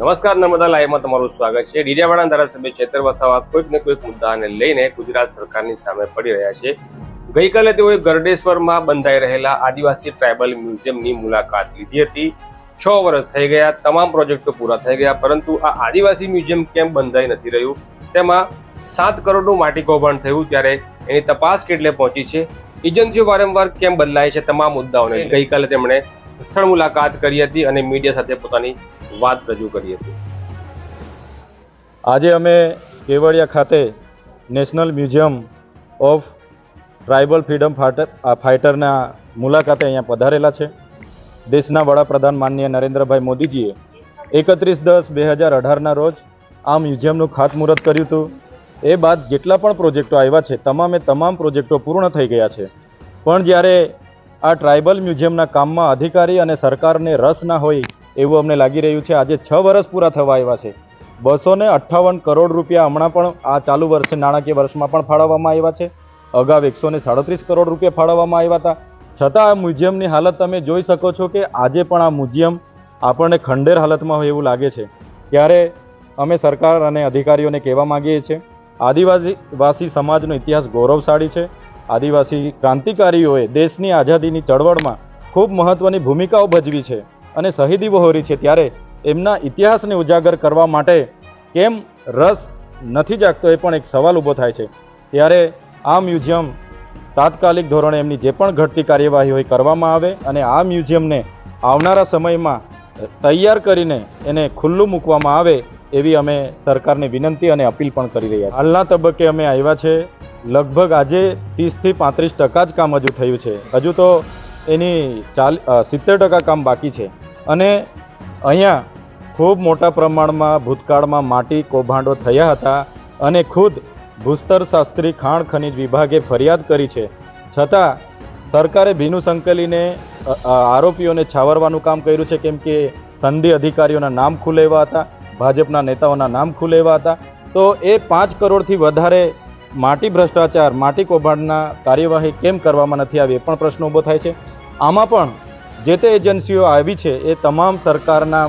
નમસ્કાર નર્મદા લાઈવમાં તમારું સ્વાગત છે. ડીડિયાવાડા ધારાસભ્ય ચેતર વસાવા કોઈક ને કોઈક મુદ્દાને લઈને ગુજરાત સરકારની સામે પડી રહ્યા છે. ગઈકાલે તેઓએ ગરડેશ્વરમાં બંધાઈ રહેલા આદિવાસી ટ્રાઇબલ મ્યુઝિયમની મુલાકાત લીધી હતી. છ વર્ષ થઈ ગયા તમામ પ્રોજેક્ટો પૂરા થઈ ગયા પરંતુ આ આદિવાસી મ્યુઝિયમ કેમ બંધાઈ નથી રહ્યું? તેમાં સાત કરોડનું માટી કૌભાંડ થયું ત્યારે એની તપાસ કેટલે પહોંચી છે? એજન્સીઓ વારંવાર કેમ બદલાય છે? તમામ મુદ્દાઓને ગઈકાલે તેમણે સ્થળ મુલાકાત કરી હતી અને મીડિયા સાથે પોતાની વાત રજૂ કરી હતી. આજે અમે કેવડિયા ખાતે national museum of tribal freedom fighter આ ફાઇટરના મુલાકાતે અહીંયા પધારેલા છે. દેશના વડાપ્રધાન માનનીય નરેન્દ્રભાઈ મોદીજીએ એકત્રીસ દસ બે હજાર અઢારના રોજ આ મ્યુઝિયમનું ખાતમુહૂર્ત કર્યું હતું. એ બાદ જેટલા પણ પ્રોજેક્ટો આવ્યા છે, તમામે તમામ પ્રોજેક્ટો પૂર્ણ થઈ ગયા છે. પણ જ્યારે આ ટ્રાઇબલ મ્યુઝિયમના કામમાં અધિકારી અને સરકારને રસ ના હોય એવું અમને લાગી રહ્યું છે. આજે છ વર્ષ પૂરા થવા આવ્યા છે. બસો ને અઠ્ઠાવન કરોડ રૂપિયા હમણાં પણ આ ચાલુ વર્ષે, નાણાકીય વર્ષમાં પણ ફાળવવામાં આવ્યા છે. અગાઉ એકસો ને સાડત્રીસ કરોડ રૂપિયા ફાળવવામાં આવ્યા હતા. છતાં આ મ્યુઝિયમની હાલત તમે જોઈ શકો છો કે આજે પણ આ મ્યુઝિયમ આપણને ખંડેર હાલતમાં હોય એવું લાગે છે. ત્યારે અમે સરકાર અને અધિકારીઓને કહેવા માંગીએ છીએ આદિવાસીવાસી સમાજનો ઇતિહાસ ગૌરવશાળી છે. આદિવાસી ક્રાંતિકારીઓએ દેશની આઝાદીની ચળવળમાં ખૂબ મહત્ત્વની ભૂમિકાઓ ભજવી છે. અને શહીદી વહોરી છે ત્યારે એમના ઇતિહાસને ઉજાગર કરવા માટે કેમ રસ નથી જાગતો એ પણ એક સવાલ ઊભો થાય છે. ત્યારે આ મ્યુઝિયમ તાત્કાલિક ધોરણે એમની જે પણ ઘટતી કાર્યવાહી હોય કરવામાં આવે અને આ મ્યુઝિયમને આવનારા સમયમાં તૈયાર કરીને એને ખુલ્લું મૂકવામાં આવે એવી અમે સરકારને વિનંતી અને અપીલ પણ કરી રહ્યા છીએ. હાલના તબક્કે અમે આવ્યા છે. લગભગ આજે ત્રીસથી પાંત્રીસ ટકા જ કામ હજુ થયું છે. હજુ તો એની ચાલ સિત્તેર ટકા કામ બાકી છે. અને અહીંયા ખૂબ મોટા પ્રમાણમાં ભૂતકાળમાં માટી કૌભાંડો થયા હતા અને ખુદ ભૂસ્તરશાસ્ત્રી ખાણ ખનિજ વિભાગે ફરિયાદ કરી છે. છતાં, સરકારે ભીનું સંકલીને આરોપીઓને છાવરવાનું કામ કર્યું છે કેમ કે સંધિ અધિકારીઓના નામ ખુલેવા હતા, ભાજપના નેતાઓના નામ ખુલેવા હતા. તો એ પાંચ કરોડથી વધારે માટી ભ્રષ્ટાચાર, માટી કૌભાંડના કાર્યવાહી કેમ કરવામાં નથી આવી એ પણ પ્રશ્ન ઊભો થાય છે. આમાં પણ જે તે એજન્સીઓ આવી છે એ તમામ સરકારના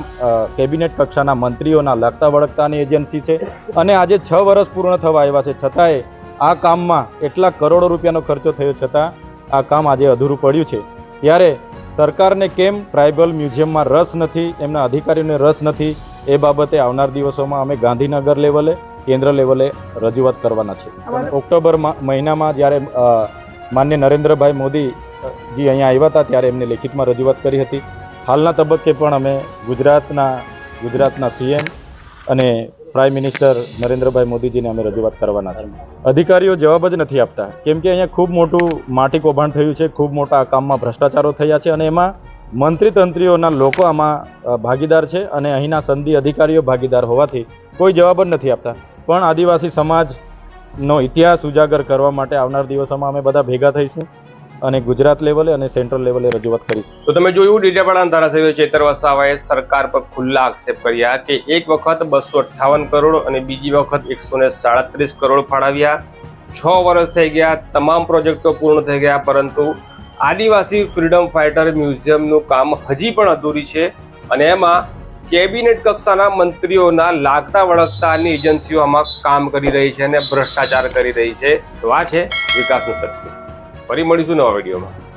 કેબિનેટ કક્ષાના મંત્રીઓના લાગતા વળગતાની એજન્સી છે અને આજે છ વર્ષ પૂર્ણ થવા આવ્યા છે. છતાંય આ કામમાં એટલા કરોડો રૂપિયાનો ખર્ચો થયો છતાં આ કામ આજે અધૂરું પડ્યું છે. ત્યારે સરકારને કેમ ટ્રાઇબલ મ્યુઝિયમમાં રસ નથી એમના અધિકારીઓને રસ નથી એ બાબતે આવનાર દિવસોમાં અમે ગાંધીનગર લેવલે કેન્દ્ર લેવલે રજૂઆત કરવાના છે. ઓક્ટોબર મહિનામાં જ્યારે માન્ય નરેન્દ્રભાઈ મોદી જી અહીંયા આવ્યા હતા ત્યારે એમને લેખિતમાં રજૂઆત કરી હતી. હાલના તબક્કે પણ અમે ગુજરાતના ગુજરાતના સીએમ અને પ્રાઇમ મિનિસ્ટર નરેન્દ્રભાઈ મોદીજીને અમે રજૂઆત કરવાના છે અધિકારીઓ જવાબ જ નથી આપતા. કેમ કે અહીંયા ખૂબ મોટું માટી કૌભાંડ થયું છે, ખૂબ મોટા કામમાં ભ્રષ્ટાચારો થયા છે અને એમાં મંત્રી તંત્રીઓના લોકો આમાં ભાગીદાર છે અને અહીંના સંધિ અધિકારીઓ ભાગીદાર હોવાથી કોઈ જવાબ જ નથી આપતા. પણ આદિવાસી સમાજનો ઇતિહાસ ઉજાગર કરવા માટે આવનાર દિવસોમાં અમે બધા ભેગા થઈશું અને ગુજરાત લેવલે અને સેન્ટ્રલ લેવલે રજૂઆત કરીશું. તો તમે જોયું, ડીડિયાપાડાના ધારાસભ્ય ચેતર વસાવાએ સરકાર પર ખુલ્લા આક્ષેપ કર્યા કે એક વખત બસો અઠ્ઠાવન કરોડ અને બીજી વખત એકસો ને સાડત્રીસ કરોડ ફાળવ્યા. છ વર્ષ થઈ ગયા, તમામ પ્રોજેક્ટો પૂર્ણ થઈ ગયા, પરંતુ આદિવાસી ફ્રીડમ ફાઇટર મ્યુઝિયમનું કામ હજી પણ અધૂરી છે અને એમાં કેબિનેટ કક્ષાના મંત્રીઓના લાગતા વળગતાની એજન્સીઓ આમાં કામ કરી રહી છે અને ભ્રષ્ટાચાર કરી રહી છે. તો આ છે વિકાસનું સત્ય. ફરી મળીશું નવા વિડીયોમાં.